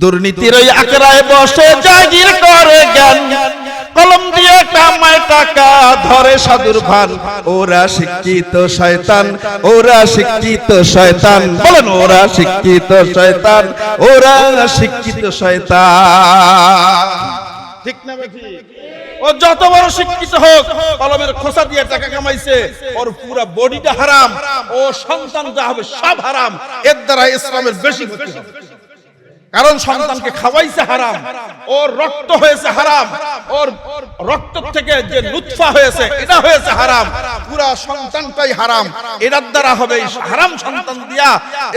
দুর্নীতির ওই আকড়ায় বসে জাগির করে জ্ঞান। কলম দিয়ে কামায় টাকা, ধরে সাধুর ভান। ওরা শিক্ষিত শয়তান, ওরা শিক্ষিত শয়তান। বলেন, ওরা শিক্ষিত শয়তান, ওরা শিক্ষিত শয়তান। ঠিক না ও যত বড় শিক্ষিত হোক, কলমের খোসা দিয়ে টাকা কামাইছে, ওর পুরো বডিটা হারাম, ও সন্তান যা হবে সব হারাম। এর দ্বারা ইসলামের বেশি ক্ষতি হবে। কারণ সন্তানকে খাওয়াইছে হারাম ওর রক্ত হয়েছে হারাম ওর রক্ত থেকে যে লুৎফা হয়েছে এটা হয়েছে হারাম। পুরা সন্তানটাই হারাম। এটার দ্বারা হবে হারাম সন্তান দিয়া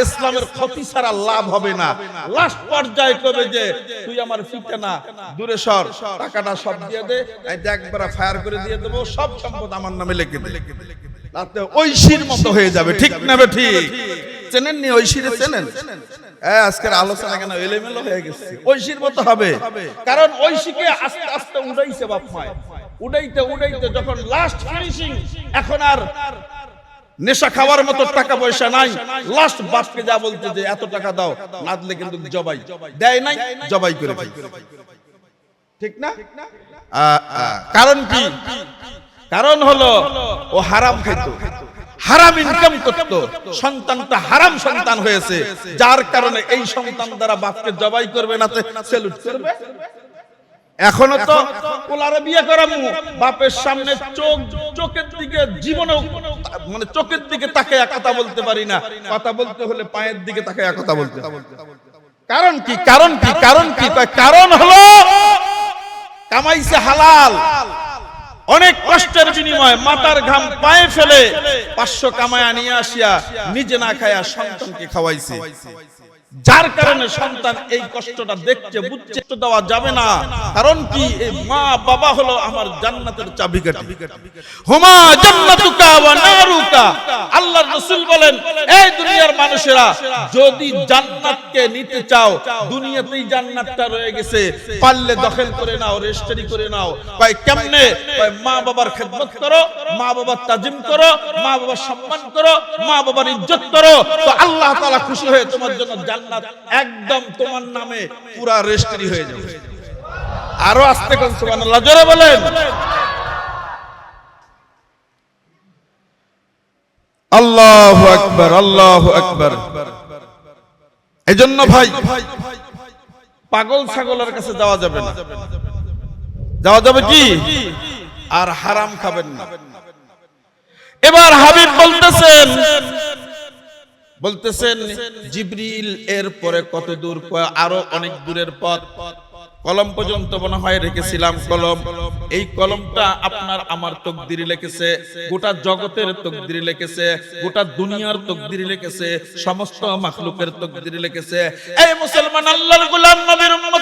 ইসলামের ক্ষতি ছাড়া লাভ হবে না। লাস্ট পর্যায়ে কবে যে তুই আমার ফিতে না দূরে সর টাকাটা সব দিয়ে দে এই একবার ফায়ার করে দিয়ে দেবো সব সম্পদ আমার নামে লিখে দে। তাতে ঐশীর মতো হয়ে যাবে ঠিক না বে ঠিক? চেনেননি ঐশীরে চেনেন? আজকের আলোচনা কেন এলোমেলো হয়ে গেছে? ঐশীর মতো হবে। কারণ ঐশীকে আস্তে আস্তে উড়াইছে বাপ মায় উড়াইতে উড়াইতে যখন লাস্ট ফিনিশিং এখন আর নেশা খাওয়ার মতো টাকা পয়সা নাই। লাস্ট বাপকে যা বলতে যে, এত টাকা দাও না দিলে কিন্তু জবাই। দেয় নাই, জবাই করে। ঠিক না? কারণ কি? কারণ হলো, ও হারাম খাইতো। হারাম ইনকাম করত। সন্তানটা হারাম সন্তান হয়েছে। যার কারণে এই সন্তান দ্বারা বাপকে জবাই করবে না সেলুট করবে? এখনও তো পোলারে বিয়ে করামু। বাপের সামনে চোখ, চোখের দিকে জীবনেও মানে চোখের দিকে তাকে কথা বলতে পারি না। কথা বলতে হলে পায়ের দিকে তাকে কথা বলতে কারণ কি? কারণ কি? কারণ কি? কারণ হলো কামাইছে হালাল। অনেক কষ্টের বিনিময়ে মাতার ঘাম পায়ে ফেলে পাঁচশো কামায়া নিয়ে আসিয়া নিজে না খায়া সন্তানকে খাওয়াইছে। যার কারণে সন্তান এই কষ্টটা দেখছে, বুঝছে তো দেওয়া যাবে না। কারণ কি? এই মা বাবা হলো আমার জান্নাতের চাবিকাঠি। হুমা জান্নাতুকা ওয়া নারুকা। আল্লাহর রাসূল বলেন, এই দুনিয়ার মানুষেরা, যদি জান্নাতকে নিতে চাও, দুনিয়াতেই জান্নাতটা রয়ে গেছে। পারলে দখল করে নাও, রেজিস্ট্রি করে নাও। কয়, কেমনে? কয়, মা বাবার খেদমত করো, মা বাবার তাজিম করো, মা বাবার সম্মান করো, মা বাবার ইজ্জত করো। তো আল্লাহ তাআলা খুশি হয়ে তোমার জন্য জান্নাত একদম তোমার নামে পুরা রেজিস্ট্রি হয়ে যাবে। আরও আস্তে কোন, সুবহানাল্লাহ, জোরে বলেন। আল্লাহু আকবার আল্লাহু আকবার। এজন্য ভাই, পাগল ছাগলের কাছে যাওয়া যাবে না। যাওয়া যাবে কি? আর হারাম খাবেন না। এবার হাবিব বলতেছেন বলতেছেন, জিব্রিল এর পরে কত দূর আরও অনেক দূরের পথ? কলম পর্যন্ত মনে হয় রেখেছিলাম কলম। এই কলমটা আপনার আমার তকদিরি লেখেছে, গোটা জগতের তকদিরি লেখেছে, গোটা দুনিয়ার তকদিরি লেখেছে, সমস্ত মাখলুকের তকদিরি লেখেছে। এই মুসলমান আল্লাহর গোলাম নবীর উম্মতের দল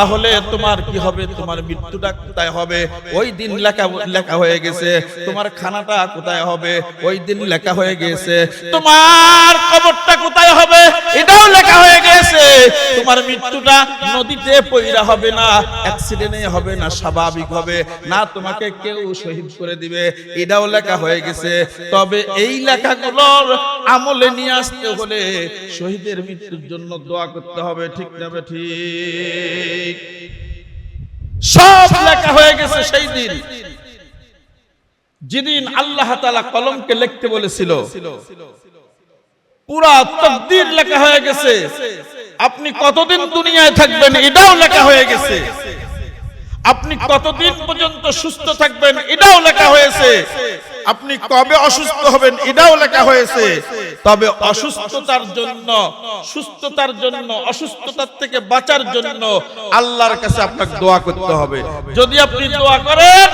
তাহলে তোমার কি হবে? তোমার মৃত্যুটা কোথায় হবে? ওই দিন লেখা লেখা হয়ে গেছে। তোমার খানাটা কোথায় হবে? ওই দিন লেখা হয়ে গেছে। তোমার কবরটা কোথায় হবে, এটাও লেখা হয়ে গেছে, তোমার মৃত্যুটা নদীতে পইরা হবে না অ্যাক্সিডেন্টে হবে না, স্বাভাবিক হবে, না তোমাকে কেউ শহীদ করে দিবে, এটাও লেখা হয়ে গেছে। তবে এই লেখাগুলোর আমলে নিয়ে আসতে হলে শহীদের মৃত্যুর জন্য দোয়া করতে হবে, ঠিক ঠিক? সব লেখা হয়ে গেছে সেই দিন। যেদিন আল্লাহ তাআলা কলমকে লিখতে বলেছিল পুরা তকদির লেখা হয়ে গেছে। আপনি কতদিন দুনিয়ায় থাকবেন এটাও লেখা হয়ে গেছে। আপনি কতদিন পর্যন্ত সুস্থ থাকবেন এটাও লেখা হয়েছে। আপনি কবে অসুস্থ হবেন এটাও লেখা হয়েছে। তবে অসুস্থতার জন্য, সুস্থতার জন্য, অসুস্থতার থেকে বাঁচার জন্য আল্লাহর কাছে আপনাকে দোয়া করতে হবে। যদি আপনি দোয়া করেন,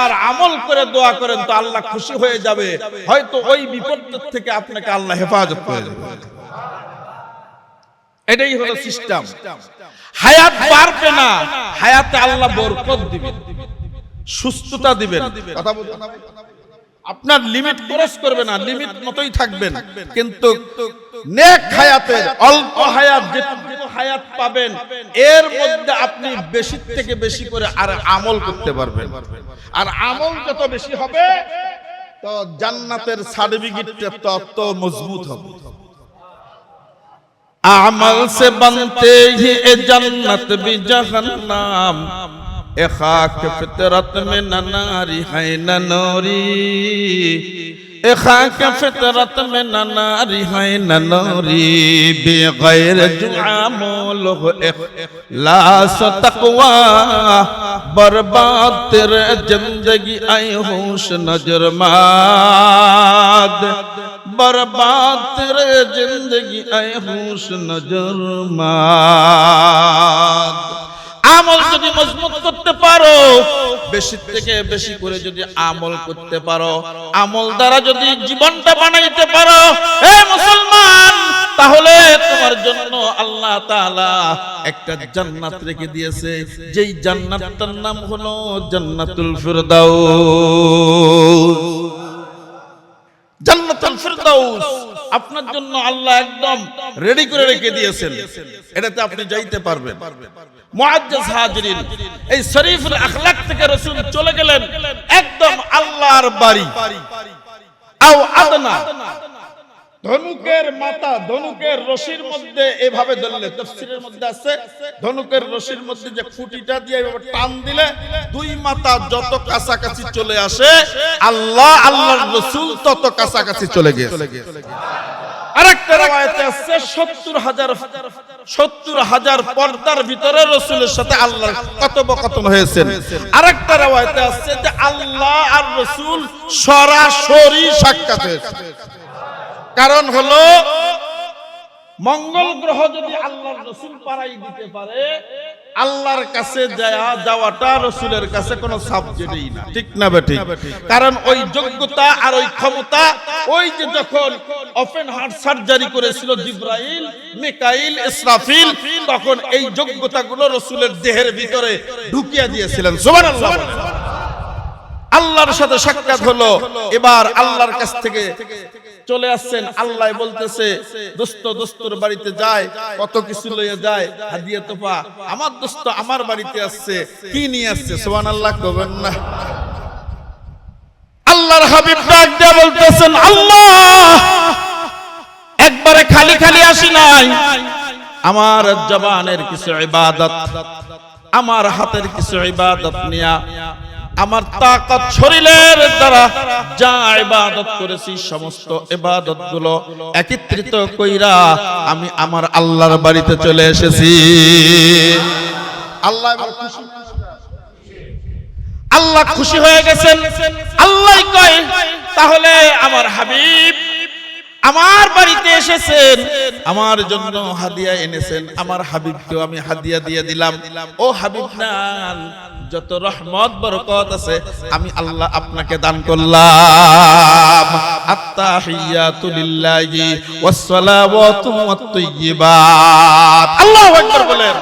আর আমল করে দোয়া করেন তো আল্লাহ খুশি হয়ে যাবে। হয়তো ওই বিপদের থেকে আপনাকে আল্লাহ হেফাজত করে দেবে। এটাই হলো সিস্টেম। হায়াত বাড়বে না হায়াতে আল্লাহ বরকত দিবেন। সুস্থতা দিবেন। কথা আপনার লিমিট ক্রস করবে না লিমিট মতোই থাকবেন। কিন্তু নেক হায়াতে অল্প হায়াত হায়াত পাবেন। এর মধ্যে আপনি বেশি থেকে বেশি করে আর আমল করতে পারবেন। আর আমল যত বেশি হবে তো জান্নাতের সার্টিফিকেটটা তত মজবুত হবে। আমল সে বনতে হি এ জান্নাত বি জাহান্নাম। এ খাক ফিতরত মে না নারি হাই না নরি। خاک فطرت میں نہ ناری ہے نہ نوری بغیر جعا مولو اخلاص تقوی برباد تیرے زندگی آئی ہوش نجر ماد برباد تیرے زندگی آئی ہوش نجر ماد আমল যদি মজবুত করতে পারো বেশি থেকে বেশি করে যদি আমল করতে পারো আমল দ্বারা যদি জীবনটা বানাইতে পারো হে মুসলমান তাহলে তোমার জন্য আল্লাহ তাআলা একটা জান্নাত রেখে দিয়েছে। যেই জান্নাতটার নাম হলো জান্নাতুল ফিরদাউস। জান্নাতুল ফিরদাউস। আপনার জন্য আল্লাহ একদম রেডি করে রেখে দিয়েছেন। এটাতে আপনি যাইতে পারবেন। মুআজ্জাজ হাজিরিন এই শরীফুল আখলাক থেকে রাসূল চলে গেলেন একদম আল্লাহর বাড়ি। আও আদনা। ধনুকের মাথা, ধনুকের রশির মধ্যে এভাবে ধরলে তফসিরের মধ্যে আছে, ধনুকের রশির মধ্যে যে খুঁটিটা দিয়ে এভাবে টান দিলে, দুই মাথা যত কাছাকাছি চলে আসে, আল্লাহ, আল্লাহর রসুল তত কাছাকাছি চলে গিয়েছে। আরেকটা রাওয়ায়াতে আছে 70 হাজার 70 হাজার পর্দার ভিতরে রসুলের সাথে হয়েছে আল্লাহ আর রসুল সরাসরি সাক্ষাৎ হয়েছে। কারণ হলো মঙ্গল গ্রহ যদি আল্লাহর রসুল পাড়াই দিতে পারে আল্লাহর কাছে যাওয়া যাওয়াটা রসুলের কাছে কোনো সাবজেক্টই না। ঠিক না বেঠিক কারণ ওই যোগ্যতা আর ওই ক্ষমতা ওই যে যখন ওপেন হার্ট সার্জারি করেছিল জিব্রাইল মিকাইল ইসরাফিল তখন এই যোগ্যতাগুলো রসুলের দেহের ভিতরে ঢুকিয়ে দিয়েছিলেন। সুবহানাল্লাহ আল্লাহর সাথে সাক্ষাৎ হলো। এবার আল্লাহর কাছ থেকে চলে আসছেন। আল্লাহ বলতেছে, দোস্ত, দোস্তর বাড়িতে যায়, কত কিছু লইয়া যায়, হাদিয়া তোফা। আমার দোস্ত আমার বাড়িতে আসছে, কি নিয়ে আসছে? সোহান আল্লাহ কবেন না। আল্লাহর হাবিব ডাক দিয়ে বলতেছেন, আল্লাহ, একবারে খালি খালি আসি নাই। আমার জবানের কিছু ইবাদত, আমার হাতের কিছু ইবাদত নিয়া আমার তাকাত শরীরের দ্বারা যা ইবাদত করেছি সমস্ত ইবাদতগুলো একত্রিত কইরা আমি আমার আল্লাহর বাড়িতে চলে এসেছি। আল্লাহ আল্লাহ খুশি হয়ে গেছেন। আল্লাহ কয় তাহলে আমার হাবিব আমার বাড়িতে এসেছেন। আমার জন্য হাদিয়া এনেছেন। আমার হাবিবকেও আমি হাদিয়া দিয়ে দিলাম। ও হাবিব নান যত রহমত, বরকত আছে, আমি আল্লাহ আপনাকে দান করলাম। আত্তাহিয়াতু লিল্লাহি ওয়া সালাওয়াতু ওয়াত আল্লাহু আকবার বলেন।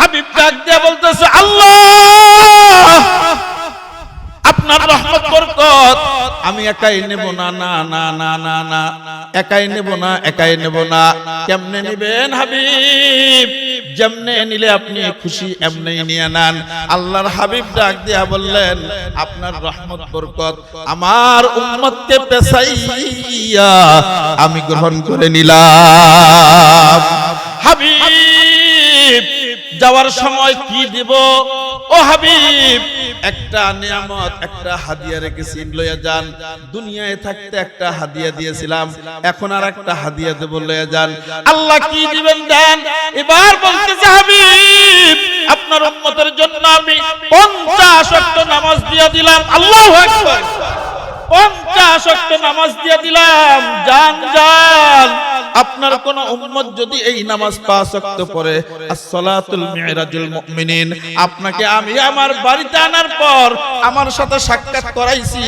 হাবিব ডাক দিয়ে বলতেছে, আল্লাহ! আপনার রহমত বরকত। আমি একাই নেব না না না না না না। একাই নেব না একাই নেব না। কেমনে নিবেন হাবিব? যেমনে নিলে আপনি খুশি এমনি নিয়ে নেন। আল্লাহর হাবিব ডাক দিয়া বললেন আপনার রহমত বরকত আমার উম্মতকে পেছাইয়া আমি গ্রহণ করে নিলাম। হাবিব যাওয়ার সময় কি দিব? ও হাবিব একটা নিয়ামত একটা হাদিয়া রেখেছি লইয়া যান। দুনিয়ায় থাকতে একটা হাদিয়া দিয়েছিলাম এখন আর একটা হাদিয়া দেব লইয়া যান। আল্লাহ কি দিবেন দেন? এবার বলতেছে হাবিব আপনার উম্মতের জন্য আমি 50 ওয়াক্ত নামাজ দিয়ে দিলাম। আল্লাহ আকবার। পঞ্চাশ নামাজ দিয়ে দিলাম। জান জান আপনার কোন উম্মত যদি এই নামাজ পাঁচ ওয়াক্ত পড়ে as-সালাতুল মিরাজুল মুমিনিন আপনাকে আমি আমার বাড়িতে আনার পর আমার সাথে সাক্ষাৎ করাইছি।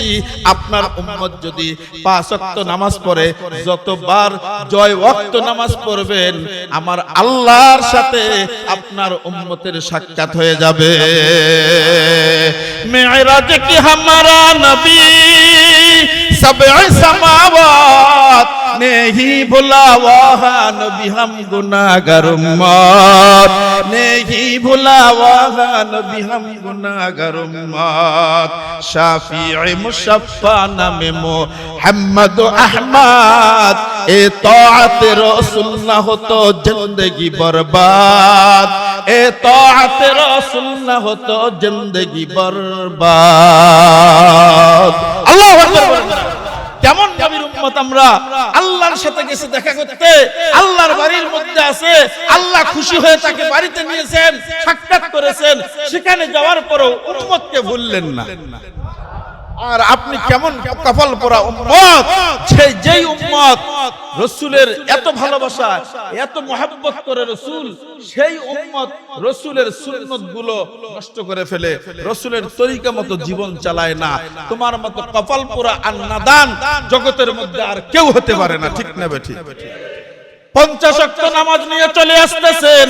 আপনার উম্মত যদি পাঁচ ওয়াক্ত নামাজ পড়ে যতবার জয় ওয়াক্ত নামাজ পড়বেন আমার আল্লাহর সাথে আপনার উম্মতের সাক্ষাৎ হয়ে যাবে। মেরাজ কি হামারা নবী? سبع سماوات نے ہی بلاوا نبی ہم گناہگار امت نے ہی بلاوا نبی ہم گناہگار امت شافیع مشفع نام محمد احمد اے طاعت رسول نہ ہو تو زندگی برباد এ তাআতে রাসূল না হতো জিন্দেগি বরবাদ। আল্লাহু আকবার। কেমন নবীর উম্মত আমরা? আল্লাহর সাথে গেছে দেখা করতে। আল্লাহর বাড়ির মধ্যে আছে। আল্লাহ খুশি হয়ে তাকে বাড়িতে নিয়েছেন, সাক্ষাৎ করেছেন। সেখানে যাওয়ার পরও উম্মতকে ভুললেন না। আর আপনি কেমন কপাল পরা উম্মত? সেই যেই উম্মত রসুলের এত ভালোবাসা এত মহাব্বত করে রসুল সেই উম্মত রসুলের সুন্নতগুলো নষ্ট করে ফেলে রসুলের তরিকা মতো জীবন চালায় না। তোমার মতো কপাল পোড়া আর নাদান জগতের মধ্যে আর কেউ হতে পারে না ঠিক না বেঠিক পঞ্চাশ নামাজ নিয়ে চলে আসতেছেন।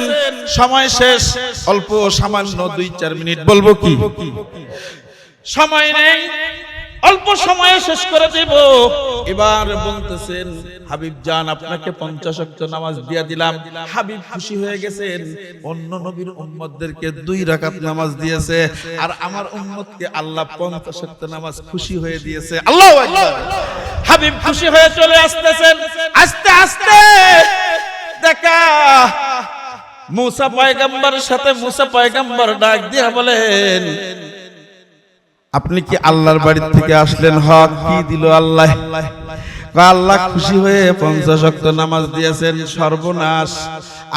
সময় শেষ অল্প সামান্য দুই চার মিনিট বলব কি? সময় নেই, অল্প সময়ে শেষ করে দেব। এবার বলতেছেন, হাবিব জান, আপনাকে পঞ্চাশ অক্ট নামাজ দিয়া দিলাম। হাবিব খুশি হয়ে গেছেন। অন্য নবীর উম্মতদেরকে দুই রাকাত নামাজ দিয়েছে, আর আমার উম্মতকে আল্লাহ পঞ্চাশ অক্ট নামাজ খুশি হয়ে দিয়েছে। আল্লাহ হাবিব খুশি হয়ে চলে আসতেছেন। আস্তে আস্তে! দেখা! মুসা পয়গাম্বরের সাথে মুসা পয়গাম্বর ডাক দিয়া বলেন আপনি কি আল্লাহর বাড়ি থেকে আসলেন হক? কি দিল আল্লাহ? আল্লাহ খুশি হয়ে পঞ্চাশ রক্ত নামাজ দিয়েছেন, সর্বনাশ।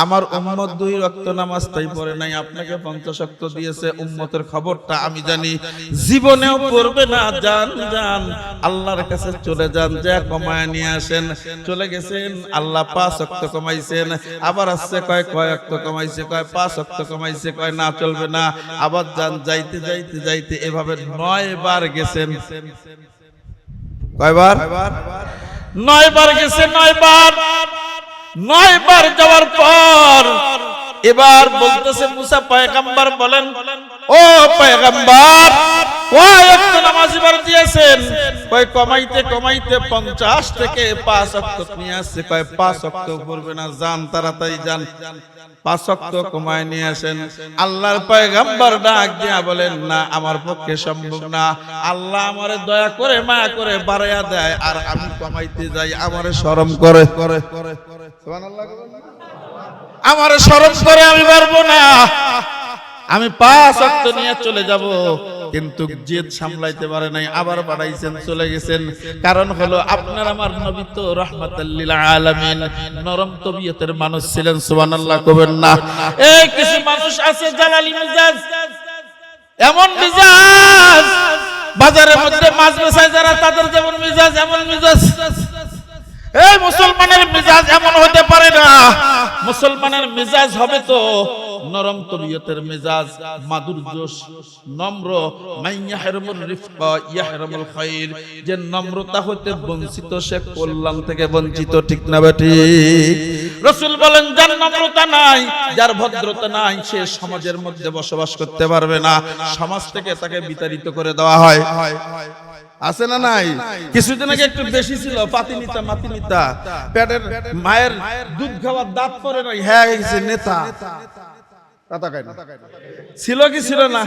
আমার উম্মত দুই রক্ত নামাজ তাই পড়ে নাই, আপনাকে পঞ্চাশ রক্ত দিয়েছে, উম্মতের খবরটা আমি জানি। জীবনেও পড়বে না, যান যান। আল্লাহর কাছে চলে যান, যা কমায় নিয়ে আসেন। চলে গেছেন, আল্লাহ পাঁচ রক্ত কমাইছেন। আবার আসছে কয় কয় রক্ত কমাইছে, কয় পাঁচ রক্ত কমাইছে, কয় না, চলবে না। আবার যান, যাইতে যাইতে যাইতে, এভাবে নয় বার গেছেন। কয়বার? নয়বার গেছে নয়বার। নয়বার যাওয়ার পর এবার বলতেছে মুসা পয়গাম্বার বলেন ও পয়গাম্বার নামাজ এবার দিয়েছেন? কয় কমাইতে কমাইতে পঞ্চাশ থেকে পাঁচ অক্ত নিয়ে আসছে। কয় পাঁচ অক্ত করবে না যান তাড়াতাড়ি যান। পাঁচ অক্ত কমায় নিয়ে আসেন। আল্লাহর পয়গাম্বার ডাক দিয়া বলেন না আমার পক্ষে সম্ভব না। আল্লাহ আমারে দয়া করে মায়া করে বাড়াইয়া দেয় আর আমি কমাইতে যাই। আমারে শরম করে। করে করে আমারে শরম করে আমি পারব না। আমি পাঁচ অক্ত নিয়ে চলে যাব। কিন্তু জেদ সামলাইতে পারে নাই আবার বাড়াইছেন চলে গেছেন। কারণ হলো আপনার আমার নবী তো রহমাতাল্লিল আলামিন নরম তবিয়তের মানুষ ছিলেন সুবহানাল্লাহ কবেন না? এই কিছু মানুষ আছে জালালি মিজাজ। এমন মিজাজ। বাজারের মধ্যে মাছ বেচায় যারা তাদের যেমন মিজাজ এমন মিজাজ। এই মুসলমানের মিজাজ এমন হতে পারে না। মুসলমানের মিজাজ হবে তো নরম তবিয়তের মেজাজ মাধুর্য নম্র মাইয়াহরমুল রিফকা ইয়াহরমুল খাইর। যে নম্রতা হতে বঞ্চিত, সে কল্যাণ থেকে বঞ্চিত, ঠিক না বেটি রসুল বলেন, যার নম্রতা নাই, যার ভদ্রতা নাই, সে সমাজের মধ্যে বসবাস করতে পারবে না। সমাজ থেকে তাকে বিতাড়িত করে দেওয়া হয়। আছে না নাই? কিছুদিন আগে একটু বেশি ছিল পাতিনিতা মাতিনিতা পেটের মায়ের দুধ খাওয়ার দাঁত পরে নাই হ্যাঁ গেছে নেতা। ছিল কি ছিল না?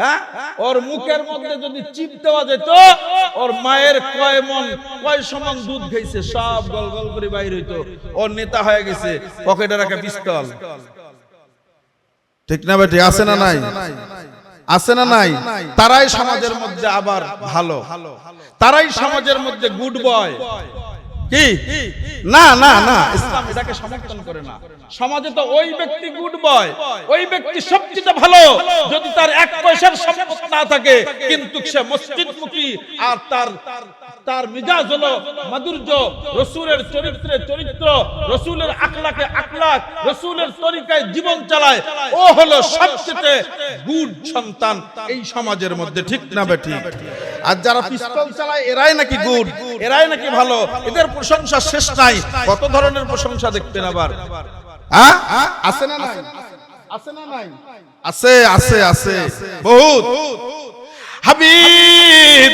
হ্যাঁ? ওর মুখের মধ্যে যদি চিপ দেওয়া যেত ওর মায়ের কয় মন কয় সমান দুধ খাইছে সব গল গল করে বাইর হইতো। ওর নেতা হয়ে গেছে পকেটে রাখা পিস্তল। ঠিক না বেটি আছে না নাই? আছে না নাই? তারাই সমাজের মধ্যে আবার ভালো। তারাই সমাজের মধ্যে গুড বয় কি? না না না, ইসলাম এটাকে সমর্থন করে না। সমাজে তো ওই ব্যক্তি গুড বয় ওই ব্যক্তি সবচেয়ে ভালো। যদি তার এক পয়সার সম্পদ না থাকে, কিন্তু সে আর তার তার মিজাজ হলো মাধুর্য, রসুলের চরিত্রে চরিত্র, রসুলের আকলাকে আকলাক রসুলের তরিকায় জীবন চালায়, ও হলো সবচেয়ে গুড সন্তান এই সমাজের মধ্যে, ঠিক না বেটি আর যারা পিস্তল চালায় এরাই নাকি গুড এরাই নাকি ভালো। এদের প্রশংসা শেষ নাই। কত ধরনের প্রশংসা দেখতেন আবার? আছে না নাই? আছে না নাই? আছে আছে আছে। বহুত। হাবিব!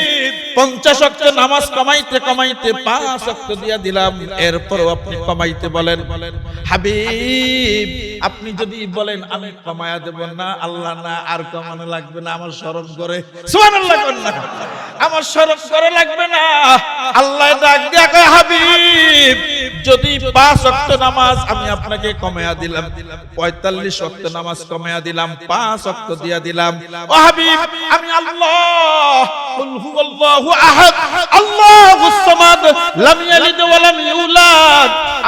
পঞ্চাশ অক্ট নামাজ কমাইতে কমাইতে পাঁচ দিয়া দিলাম। এরপরও আপনি কমাইতে বলেন। হাবিব, আপনি যদি বলেন, আমি কমায়া দেব না, আল্লাহ না, আর কমানো লাগবে না, আমার স্মরণ করে। আমার স্মরণ করে লাগবে না। আল্লাহ হাবিব, যদি পাঁচ অক্ট নামাজ আমি আপনাকে কমায়া দিলাম, পঁয়তাল্লিশ অক্ট নামাজ কমায়া দিলাম, পাঁচ অক্ট দিয়া দিলাম। ও হাবিব, আমি আল্লাহ হুয়াল্লাহু আহাদ। আল্লাহুস সামাদ। লাম ইয়ালিদ ওয়া লাম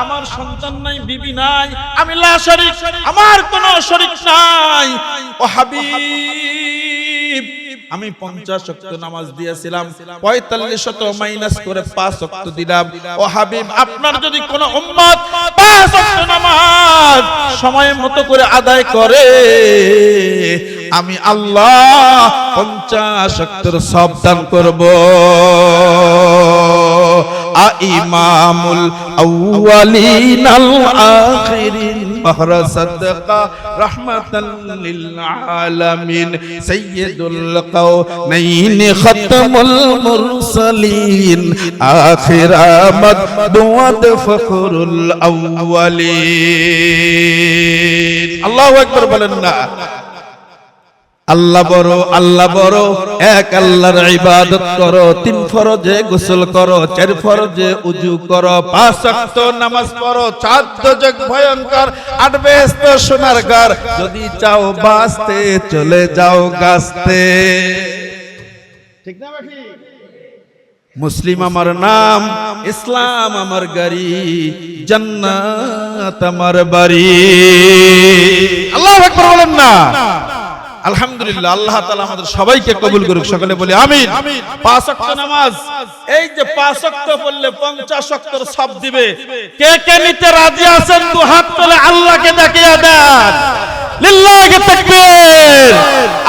আমার সন্তান নাই, বিবি নাই, আমি লা শরীক। আমার কোনো শরীক নাই। ও হাবিব। আমি পঞ্চাশ শক্ত নামাজ দিয়েছিলাম। পঁয়তাল্লিশ শত মাইনাস করে পাঁচ শক্ত দিলাম। ও হাবিব আপনার যদি কোনো উম্মত পাঁচ নামাজ সময় মতো করে আদায় করে আমি আল্লাহ পঞ্চাশ শক্তর সব দান করব। امام الأولين الآخرين. بحر صدق رحمة للعالمين. سيد القومين ختم المرسلين. آخر آمد فخر الأولين. الله أكبر بلنا. আল্লাহ বড় আল্লাহ বড়। এক আল্লাহর ইবাদত করো তিন ফরজে গোসল করো চার ফরজে উজু করো পাঁচ ওয়াক্ত নামাজ পড়ো চার দজক ভয়ঙ্কর আট বেহেশত সোনার ঘর। যদি চাও বাঁচতে চলে যাও গাছতে। ঠিক না বাকি? মুসলিম আমার নাম ইসলাম আমার গাড়ি জান্নাত আমার বাড়ি। আল্লাহ আকবার বলেন না। আলহামদুলিল্লাহ আল্লাহ তাআলা আমাদের সবাইকে কবুল করুক সকলে বলি আমিন। পাঁচ ওয়াক্ত নামাজ। এই যে পাঁচ ওয়াক্ত পড়লে 50 ওয়াক্তর সব দিবে। কে কে নিতে রাজি আছেন দু হাত তুলে আল্লাহকে দেখিয়ে দেন। লিল্লাহি তাকবীর।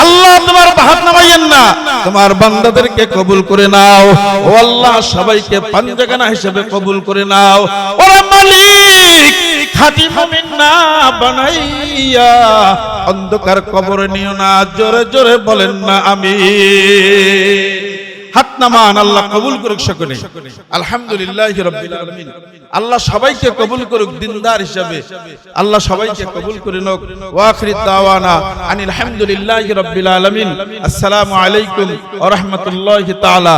আল্লাহ তোমার হাত নামাইয়েন না। তোমার বান্দাদেরকে কবুল করে নাও। ও আল্লাহ সবাইকে পাঞ্জাগানা হিসেবে কবুল করে নাও। ওরে মালিক খাঁটি মুমিন না বানাইয়া অন্ধকার কবরে নিও না। জোরে জোরে বলেন না, আমি। হাত নামান, আল্লাহ কবুল করুক সকলে। আলহামদুলিল্লাহ আল্লাহ সবাইকে কবুল করুক, দিনদার হিসাবে। আল্লাহ সবাইকে কবুল করে নোক ওয়া আখিরি দাওয়ানা আনিল হামদুলিল্লাহি রাব্বিল আলামিন। আসসালামু আলাইকুম ওয়া রাহমাতুল্লাহি তাআলা